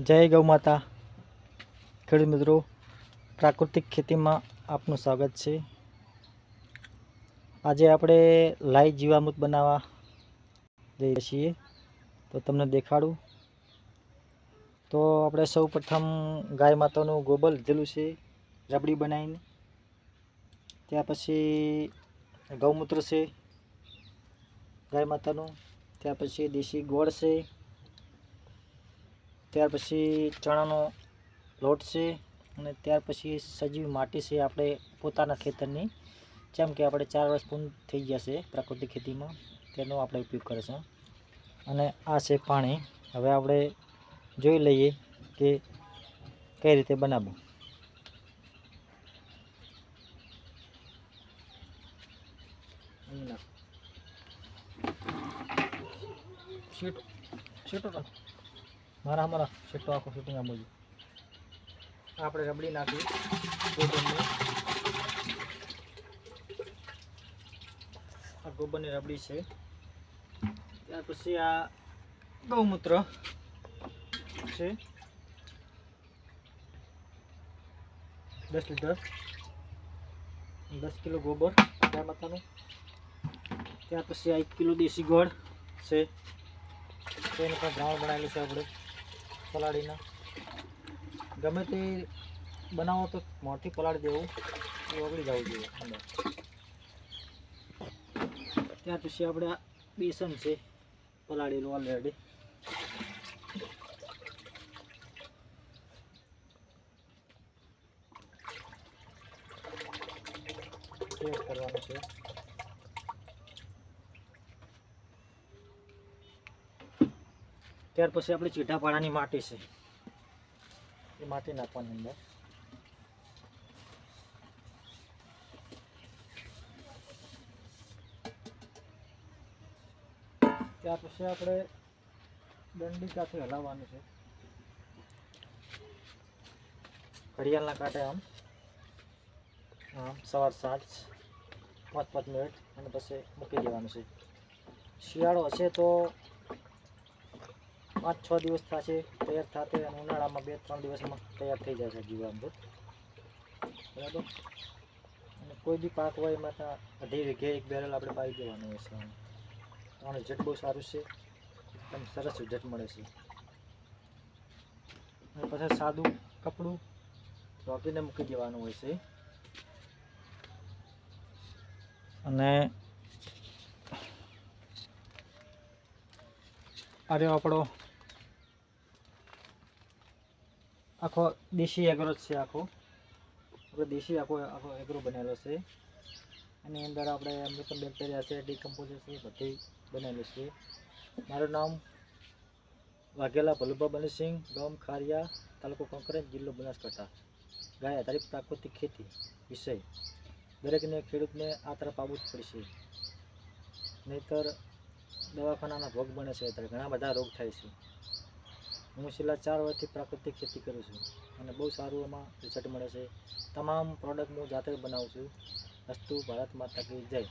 જય ગૌ માતા. ખેડૂત મિત્રો, પ્રાકૃતિક ખેતીમાં આપનું સ્વાગત છે. આજે આપણે લાઈ જીવામૃત બનાવવા જઈએ છીએ. તો તમને દેખાડું. તો આપણે સૌ પ્રથમ ગાય માતાનું ગોબર લીધેલું છે, રબડી બનાવીને. ત્યાર પછી ગૌમૂત્ર છે, ગાય માતાનું. ત્યાર પછી દેશી ગોળ છે. ત્યાર પછી ચણાનો લોટ છે અને ત્યાર પછી સજીવ માટી છે આપણે પોતાના ખેતરની જેમ કે આપણે ચાર વર્ષ પૂર્ણ થઈ ગયા છે પ્રાકૃતિક ખેતીમાં, તેનો આપણે ઉપયોગ કરે છે અને આ છે પાણી હવે આપણે જોઈ લઈએ કે કઈ રીતે બનાવવું. શીટ શીટો. મારા મારા. સેટો આખો શૂટિંગ આમ બધું આપણે રબડી નાખી. ગોબરને. આ ગોબરની રબડી છે. ત્યાર પછી આ ગૌમૂત્ર છે. દસ લીટર. દસ કિલો ગોબર ગાય માતાનું ત્યાર પછી આ એક કિલો દેશી ગોળ છે. તેનું પણ દ્રાવણ બનાવેલું છે આપણે. પલાળીને. ગમે તે બનાવો તો મોટી પલાળી દેવું એ ઓગળી જવું જોઈએ અંદર. ત્યાર પછી આપણે આ બેસન છે પલાળેલું ઓલરેડી કરવાનું છે. ત્યાર પછી આપણે ચીટાપાડાની માટી છે. એ માટી નાખવાની અંદર. ત્યાર પછી આપણે દંડી કાંઠે હલાવવાનું છે. ઘડિયાળના કાંઠે આમ. આમ સવાર સાંજ, પાંચ પાંચ મિનિટ, અને પછી મૂકી દેવાનું છે. શિયાળો હશે તો પાંચ છ દિવસ થશે, તૈયાર થશે અને ઉનાળામાં બે ત્રણ દિવસમાં તૈયાર થઈ જશે જીવામૃત બરાબર? અને કોઈ બી પાક હોય એમાં ત્યાં અઢી વીઘે એક બેરલ આપણે પાઈ દેવાનું હોય છે આનું રિઝલ્ટ બહુ સારું છે, એકદમ સરસ રિઝલ્ટ મળે છે. અને પછી સાદું કપડું રોકીને મૂકી દેવાનું હોય છે. અને અરે આપણો આખો દેશી એગ્રો છે આખો. આપણે દેશી આખો આખો એગ્રો બનેલો છે. એની અંદર આપણે અમૃતમ બેક્ટેરિયા છે ડીકમ્પોઝર છે બધી બનેલું છે. મારું નામ વાઘેલા ભલુભા બનસિંહ ગામ ખારિયા, તાલુકો કંકરેજ, જિલ્લો બનાસકાંઠા. ગાય આધારિત પ્રાકૃતિક ખેતી વિષય. દરેકને ખેડૂતને આ તરફ આવવું જ પડશે. નહીતર દવાખાનાના ભોગ બને છે ત્યારે ઘણા બધા રોગ થાય છે. હું છેલ્લા ચાર વર્ષથી પ્રાકૃતિક ખેતી કરું છું અને બહુ સારું એમાં રિઝલ્ટ મળે છે. તમામ પ્રોડક્ટ હું જાતે બનાવું છું. વસ્તુ ભારત માતા કી જય.